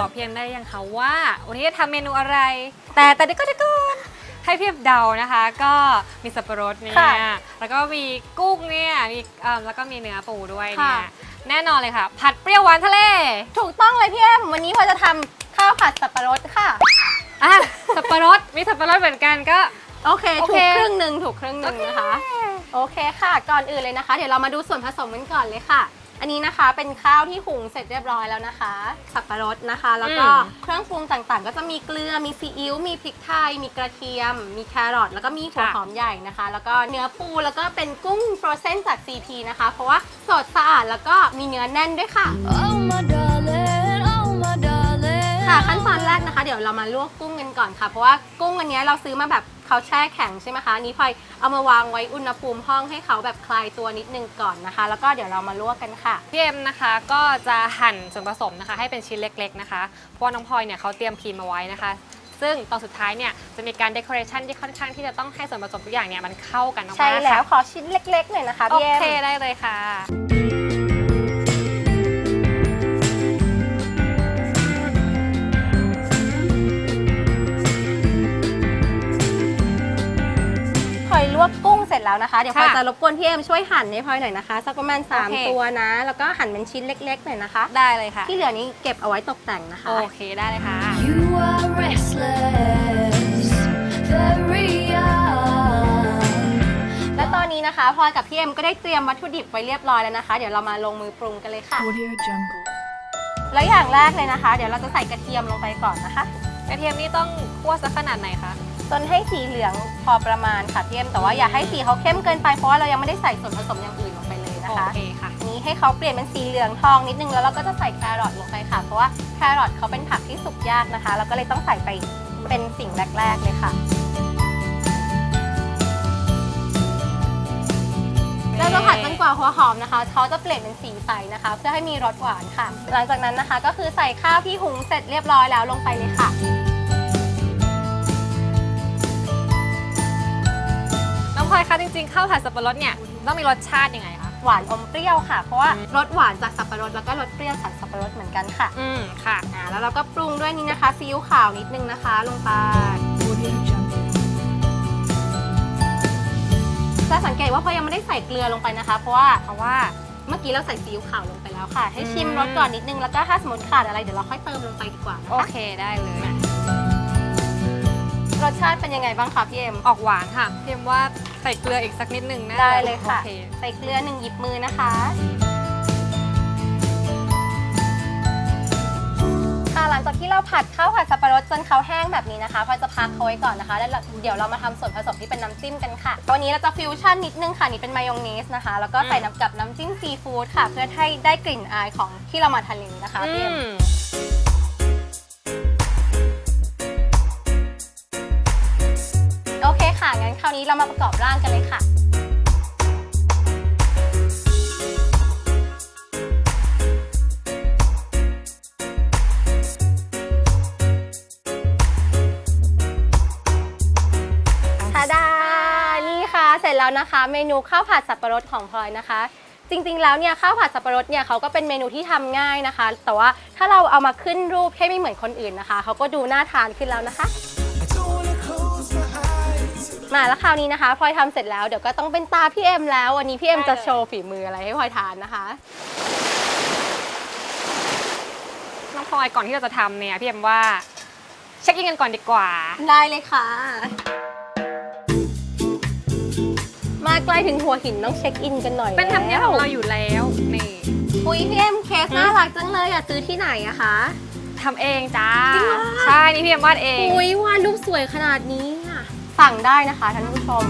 บอกเพียงได้ยังคะว่า วันนี้จะทำเมนูอะไร แต่แต่เดี๋ยวก็เดี๋ยวก่อนให้เพียบเดานะคะ ก็มีสับปะรดเนี่ย ค่ะแล้วก็มีกุ้งเนี่ยมีเอ่อแล้วก็มีเนื้อปูด้วยเนี่ค่ะยแน่นอนเลยค่ะ ผัดเปรี้ยวหวานทะเลถูกต้องเลยพี่เอ็มวันนี้พลอยจะทำข้าวผัดสับปะรดค่ะ อะสับปะรดมีสับปะรดเหมือนกันก็ โอเค โอถูเค กครึ่งหนึ่งถูกครึ่งหนึ่งนะคะ โอเคค่ะ ก่อนอื่นเลยนะคะ เดี๋ยวเรามาดูส่วนผสมกันก่อนเลยค่ะ อันนี้นะคะเป็นข้าวที่หุงเสร็จเรียบร้อยแล้วนะคะ สับปะรดนะคะ แล้วก็อืมเครื่องปรุงต่างๆ ก็จะมีเกลือมีซีอิ๊วมีพริกไทย มีกระเทียม มีแครอทแล้วก็มีหัวหอมใหญ่นะคะ แล้วก็เนื้อปูแล้วก็เป็นกุ้งฟรอเซนจาก CP นะคะ เพราะว่าสดสะอาดแล้วก็มีเนื้อแน่นด้วยค่ะ Oh my darling, oh my darling. ค่ะขั้นตอนแรกนะคะ เดี๋ยวเรามาลวกกุ้งกันก่อนค่ะ เพราะว่ากุ้งอันเนี้ยเราซื้อมาแบบ เขาแช่แข็งใช่ไหมคะอันนี้พลอยเอามาวางไว้อุณหภูมิห้องให้เขาแบบคลายตัวนิดนึงก่อนนะคะ แล้วก็เดี๋ยวเรามาลวกกันค่ะพี่เอ็มนะคะก็จะหั่นส่วนผสมนะคะ ให้เป็นชิ้นเล็ก ๆ นะคะเพราะว่าน้องพลอยเนี่ยเขาเตรียมครีมมาไว้นะคะซึ่งตอนสุดท้ายเนี่ยจะมีการเด o r a t i o n ที่ค่อนข้างที่จะต้องให้ส่วนผสมทุกอย่างเนี่ยมันเข้ากันมากๆใช่แล้วค่ะขอชิ้นเล็กๆหน่อยนะคะโอพี่เอ็มเคได้เลยค่ะ แล้วนะคะ เดี๋ยวพลอยค่ะจะรบกวนพี่เอ็มช่วยหั่นให้พลอยหน่อยนะคะ สักประมาณ โอเค 3 ตัวนะ แล้วก็หั่นเป็นชิ้นเล็กๆหน่อยนะคะ ได้เลยค่ะ ที่เหลือนี้เก็บเอาไว้ตกแต่งนะคะ โอเคได้เลยค่ะ You are restless, very young. และตอนนี้นะคะพลอยกับพี่เอ็มก็ได้เตรียมวัตถุดิบไว้เรียบร้อยแล้วนะคะ เดี๋ยวเรามาลงมือปรุงกันเลยค่ะ Audio Jungle. แล้วอย่างแรกเลยนะคะ เดี๋ยวเราจะใส่กระเทียมลงไปก่อนนะคะ กระเทียมนี่ต้องคั่วสักขนาดไหนคะ จนให้สีเหลืองพอประมาณค่ะพี่เอ็มแต่ว่าอย่าให้สีเขาเข้มเกินไปเพราะว่าเรายังไม่ได้ใส่ส่วนผสมอย่างอื่นลงไปเลยนะโอคะ เคค่ะ นี้ให้เขาเปลี่ยนเป็นสีเหลืองทองนิดนึงแล้วเราก็จะใส่แครอทลงไปค่ะ เพราะว่าแครอทเขาเป็นผักที่สุกยากนะคะ เราก็เลยต้องใส่ไปเป็นสิ่งแรก ๆ เลยค่ะ เราจะผัดจนกว่าหัวหอมนะคะเขาจะเปลี่ยนเป็นสีใสนะคะ เพื่อให้มีรสหวานค่ะ หลังจากนั้นนะคะก็คือใส่ข้าวที่หุงเสร็จเรียบร้อยแล้วลงไปเลยค่ะ ริงๆข้าวผัดสับปะรดเนี่ยต้องมีรสชาติยังไงคะ หวานอมเปรี้ยวค่ะ เพราะว่ารสหวานจากสับปะรดแล้วก็รสเปรี้ยวจากสับปะรดเหมือนกันค่ะอืมค่ะ อ่าแล้วเราก็ปรุงด้วยนี่นะคะซีอิ๊วขาวนิดนึงนะคะ ลงไป Audio Jungle. จะสังเกตว่าพอยังไม่ได้ใส่เกลือลงไปนะคะ เพราะว่าเพราะว่าเมื่อกี้เราใส่ซีอิ๊วขาวลงไปแล้วค่ะ ให้ชิมอืมรสก่อนนิดนึงแล้วก็ถ้าสมมติขาดอะไรเดี๋ยวเราค่อยเติมลงไปดีกว่านะโอคะเคได้เลย รสชาติเป็นยังไงบ้างคะพี่เอ็ม ออกหวานค่ะเพียมว่าใส่เกลืออีกสักนิดนึงนะได้เลยค่ะ โอเคใส่เกลือหนึ่งหยิบมือนะคะ ค่ะหลังจากที่เราผัดข้าวผัดสับปะรดจนเขาแห้งแบบนี้นะคะพอจะพักเขาไว้ก่อนนะคะ แล้วเดี๋ยวเรามาทำส่วนผสมที่เป็นน้ำจิ้มกันค่ะวันนี้เราจะฟิวชั่นนิดนึงค่ะนี่เป็นมายองเนสนะคะ แล้วก็ใส่น้ำกับน้ำจิ้มซีฟู้ดค่ะ เพื่อให้ได้กลิ่นอายของที่เรามาทะเลนะคะอืพี่เอ็มม งั้นคราวนี้เรามาประกอบร่างกันเลยค่ะ ทาดา นี่ค่ะ เสร็จแล้วนะคะ เมนูข้าวผัดสับปะรดของพลอยนะคะ จริงๆ แล้วเนี่ยข้าวผัดสับปะรดเนี่ยเขาก็เป็นเมนูที่ทำง่ายนะคะ แต่ว่าถ้าเราเอามาขึ้นรูปให้ไม่เหมือนคนอื่นนะคะ เขาก็ดูน่าทานขึ้นแล้วนะคะ มาแล้วคราวนี้นะคะพลอยทำเสร็จแล้วเดี๋ยวก็ต้องเป็นตาพี่เอ็มแล้ว วันนี้พี่เอ็มจะโชว์ฝีมืออะไรให้พลอยทานนะคะ น้องพลอยก่อนที่เราจะทำเนี่ยพี่เอ็มว่าเช็คอินกันก่อนดีกว่า ได้เลยค่ะ มาใกล้ถึงหัวหินต้องเช็คอินกันหน่อยเป็นธรรมเนียมของเราอยู่แล้วนี่ อุ้ยพี่เอ็มเคสน่ารักจังเลยอะซื้อที่ไหนอะคะ ทำเองจ้า จริงเหรอ ใช่ นี่พี่เอ็มวาดเอง อุ้ยวาดรูปสวยขนาดนี้อะ สั่งได้นะคะท่านผู้ชม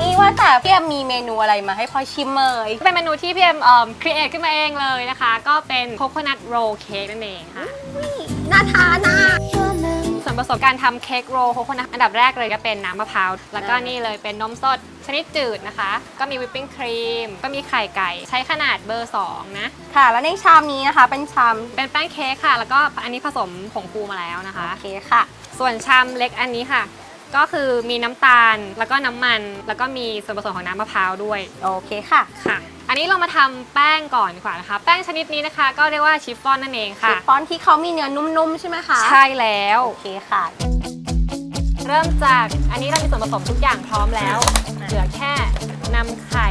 นี่ว่าแต่พี่เอ็มมีเมนูอะไรมาให้พลอยชิมเลย เป็นเมนูที่พี่เอ็มเอ่อครีเอทขึ้นมาเองเลยนะคะ ก็เป็นโคโคนัทโรลเค้กนั่นเองค่ะ น่าทานนะ Your name. ส่วนผสมการทำเค้กโรลโคโคนัทอันดับแรกเลยก็เป็นน้ำมะพร้าว แล้วก็อ่านี่นี่เลยเป็นนมสดชนิดจืดนะคะ ก็มีวิปปิ้งครีม ก็มีไข่ไก่ ใช้ขนาดเบอร์ 2 นะ ค่ะ แล้วในชามนี้นะคะ เป็นชามเป็นแป้งเค้กค่ะ แล้วก็อันนี้ผสมผงฟูมาแล้วนะคะ โอเคค่ะ ส่วนชามเล็กอันนี้ค่ะ ก็คือมีน้ำตาลแล้วก็น้ำมัน แล้วก็มีส่วนผสมของน้ำมะพร้าวด้วยโอเคค่ะค่ะ อันนี้เรามาทำแป้งก่อนดีกว่านะคะ แป้งชนิดนี้นะคะ ก็เรียกว่าชิฟฟ่อนนั่นเองชิค่ะฟฟ่อนที่เขามีเนื้อนุ่มๆใช่ไหมคะใช่แล้ว โอเคค่ะ เริ่มจากอันนี้เรามีส่วนผสมทุกอย่างพร้อมแล้ว เหลือแค่นำไข่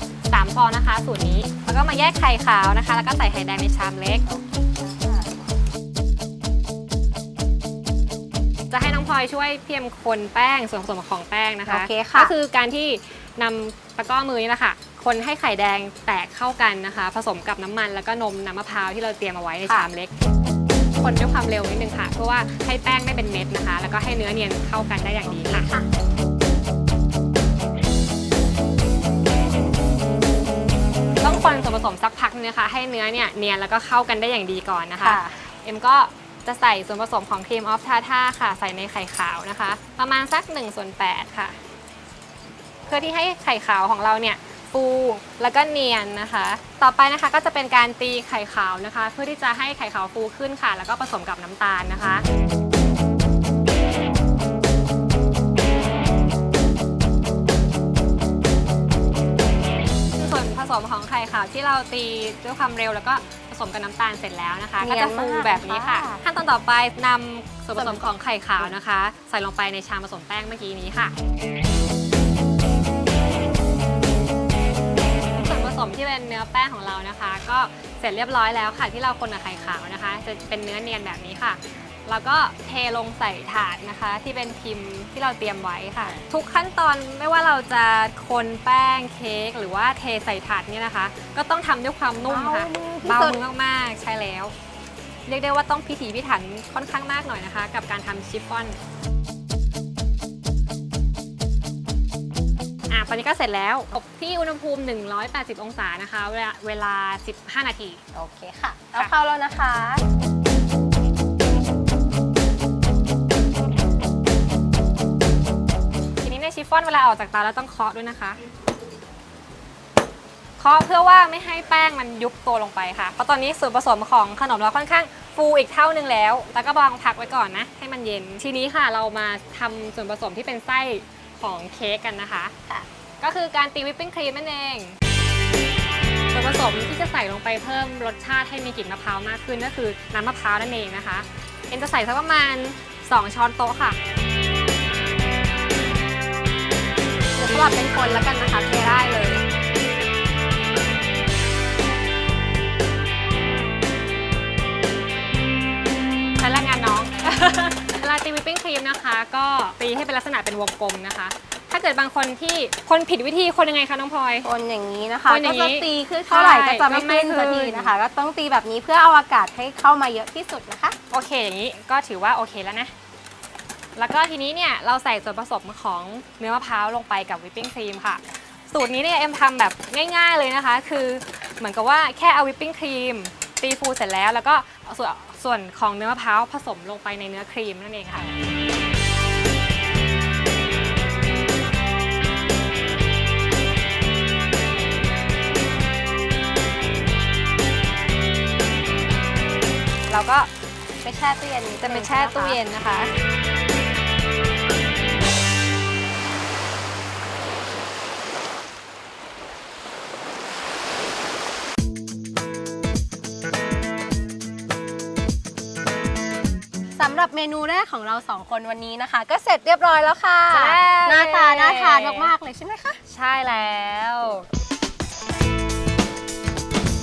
3ฟองนะคะ สูตรนี้ แล้วก็มาแยกไข่ขาวนะคะ แล้วก็ใส่ไข่แดงในชามเล็กจะให้น้อ พลอยช่วยเพียมคนแป้งส่วนผสมของแป้งนะคะ โอเคค่ะ ก็คือการที่นำตะกร้อมือนี่แหละค่ะ คนให้ไข่แดงแตกเข้ากันนะคะ ผสมกับน้ำมันแล้วก็นมน้ำมะพร้าวที่เราเตรียมเอาไว้ในชามเล็ก คนด้วยความเร็วนิดนึงค่ะ เพื่อว่าให้แป้งไม่เป็นเม็ดนะคะ แล้วก็ให้เนื้อเนียนเข้ากันได้อย่างดีค่ะ ต้องคนส่วนผสมสักพักนึงนะคะ ให้เนื้อเนี่ยเนียนแล้วก็เข้ากันได้อย่างดีก่อนนะคะค่ะเอ็มก็ จะใส่ส่วนผสมของครีมออฟทาท่าค่ะ ใส่ในไข่ขาวนะคะ ประมาณสัก1ส่วน8ค่ะ เพื่อที่ให้ไข่ขาวของเราเนี่ยฟูแล้วก็เนียนนะคะ ต่อไปนะคะก็จะเป็นการตีไข่ขาวนะคะ เพื่อที่จะให้ไข่ขาวฟูขึ้นค่ะ แล้วก็ผสมกับน้ำตาลนะคะส่วนผสมของไข่ขาวที่เราตีด้วยความเร็วแล้วก็ สมกับน้ำตาลเสร็จแล้วนะคะ เนีก็ยนจะฟูมากแบบนี้ค่ะ ค่ะ ขั้นตอนต่อไปนำส่วนผสมของไข่ขาวนะคะ ใส่ลงไปในชามผสมแป้งเมื่อกี้นี้ค่ะ ส่วนผสมที่เป็นเนื้อแป้งของเรานะคะ ก็เสร็จเรียบร้อยแล้วค่ะที่เราคนกับไข่ขาวนะคะ จะเป็นเนื้อเนียนแบบนี้ค่ะ แล้วก็เทลงใส่ถาดนะคะ ที่เป็นพิมพ์ที่เราเตรียมไว้ค่ะ ทุกขั้นตอนไม่ว่าเราจะคนแป้งเค้กหรือว่าเทใส่ถาดเนี่ยนะคะ ก็ต้องทำด้วยความนุ่มค่ะเบาเบามือที่สุดมือมากๆใช่แล้ว เรียกได้ว่าต้องพิถีพิถันค่อนข้างมากหน่อยนะคะ กับการทำชิฟฟ่อนอะตอนนี้ก็เสร็จแล้วอบที่อุณหภูมิ 180 องศานะคะ เวลาเวลา 15 นาที โอเคค่ะ เอาเข้าแล้วนะคะ ชิฟฟ่อนเวลาออกจากเตาแล้วต้องเคาะด้วยนะคะเคาะเพื่อว่าไม่ให้แป้งมันยุบตัวลงไปค่ะ เพราะตอนนี้ส่วนผสมของขนมเราค่อนข้างฟูอีกเท่านึงแล้ว แล้วก็วางพักไว้ก่อนนะ ให้มันเย็น ทีนี้ค่ะเรามาทำส่วนผสมที่เป็นไส้ของเค้กกันนะคะค่ะก็คือการตีวิปปิ้งครีมนั่นเอง ส่วนผสมที่จะใส่ลงไปเพิ่มรสชาติให้มีกลิ่นมะพร้าวมากขึ้นก็คือน้ำมะพร้าวนั่นเองนะคะ เอ็นจะใส่สักประมาณ 2 ช้อนโต๊ะค่ะ เดี๋ยวสลับเป็นคนแล้วกันนะคะเทได้เลยใช้แรงงานน้องเวลาตีวิปปิ้งครีมนะคะ ก็ตีให้เป็นลักษณะเป็นวงกลมนะคะ ถ้าเกิดบางคนที่คนผิดวิธีคนยังไงคะน้องพลอย คนอย่างนี้นะคะคนอย่าก็งนี้จะตีขึ้นเท่าไหร่ใช่ก็จะไม่ก็ไม่ขึ้น สักทีขึ้นนะคะ ก็ต้องตีแบบนี้เพื่อเอาอากาศให้เข้ามาเยอะที่สุดนะคะ โอเคอย่างนี้ก็ถือว่าโอเคแล้วนะ แล้วก็ทีนี้เนี่ยเราใส่ส่วนผสมของเนื้อมะพร้าวลงไปกับวิปปิ้งครีมค่ะ สูตรนี้เนี่ยเอ็มทำแบบง่าย ๆเลยนะคะ คือเหมือนกับว่าแค่เอาวิปปิ้งครีมตีฟูเสร็จแล้ว แล้วก็เอาส่วนส่วนของเนื้อมะพร้าวผสมลงไปในเนื้อครีมนั่นเองค่ะ เราก็ไปแช่ตู้เย็นนิดนึงจะไปแช่ตู้เย็นนะคะ หรับเมนูแรกของเราสองคนวันนี้นะคะ ก็เสร็จเรียบร้อยแล้วค่ะใช่ หน้าตาน่าทานมากๆเลยใช่ไหมคะ ใช่แล้ว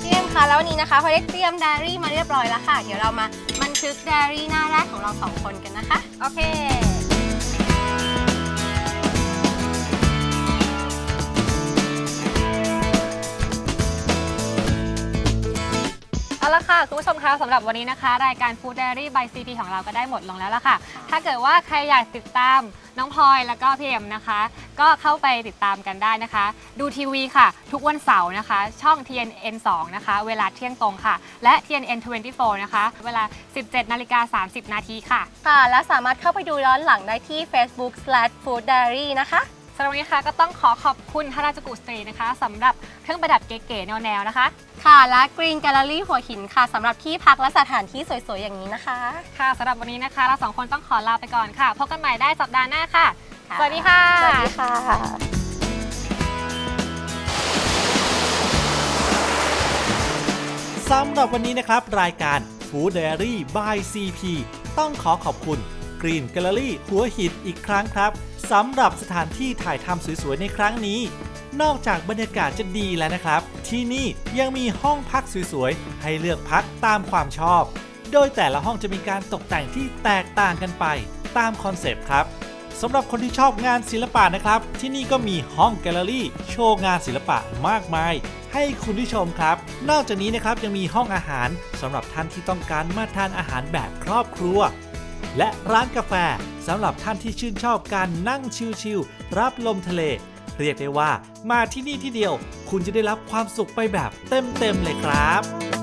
พี่เอ็มคะแล้ววันนี้นะคะพอได้เตรียมไดอารี่มาเรียบร้อยแล้วค่ะ เดี๋ยวเรามาบันทึกไดอารี่หน้าแรกของเราสองคนกันนะคะ โอเค ค่ะ คุณผู้ชมคะสำหรับวันนี้นะคะ รายการ Food Diary by CP ของเราก็ได้หมดลงแล้วละค่ะ ถ้าเกิดว่าใครอยากติดตามน้องพลอยแล้วก็พี่เอ็มนะคะ ก็เข้าไปติดตามกันได้นะคะ ดูทีวีค่ะ ทุกวันเสาร์นะคะ ช่อง TNN 2 นะคะ เวลาเที่ยงตรงค่ะ และ TNN 24 นะคะ เวลา 17นาฬิกา30 นาทีค่ะ ค่ะ และสามารถเข้าไปดูย้อนหลังได้ที่ Facebook slash food diary นะคะ สำหรับวันนี้ค่ะก็ต้องขอขอบคุณทาราจกุสตรีนะคะสำหรับเครื่องประดับเก๋ๆแนวๆนะคะ ค่ะและ Green Gallery หัวหินค่ะสำหรับที่พักและสถานที่สวยๆอย่างนี้นะคะ ค่ะสำหรับวันนี้นะคะ เราสองคนต้องขอลาไปก่อนค่ะพบกันใหม่ได้สัปดาห์หน้าค่ะค่ะสวัสดีค่ะ สวัสดีค่ะ สำหรับวันนี้นะครับ รายการ Food Diary by CP ต้องขอขอบคุณ Green Gallery หัวหินอีกครั้งครับ สำหรับสถานที่ถ่ายทำสวยๆในครั้งนี้ นอกจากบรรยากาศจะดีแล้วนะครับ ที่นี่ยังมีห้องพักสวยๆ ให้เลือกพักตามความชอบ โดยแต่ละห้องจะมีการตกแต่งที่แตกต่างกันไปตามคอนเซปต์ครับสำหรับคนที่ชอบงานศิลปะนะครับ ที่นี่ก็มีห้องแกลเลอรี่ โชว์งานศิลปะมากมาย ให้คุณผู้ชมครับ นอกจากนี้นะครับยังมีห้องอาหารสำหรับท่านที่ต้องการมาทานอาหารแบบครอบครัว และร้านกาแฟสำหรับท่านที่ชื่นชอบการนั่งชิลๆรับลมทะเล เรียกได้ว่ามาที่นี่ที่เดียว คุณจะได้รับความสุขไปแบบเต็มๆเลยครับ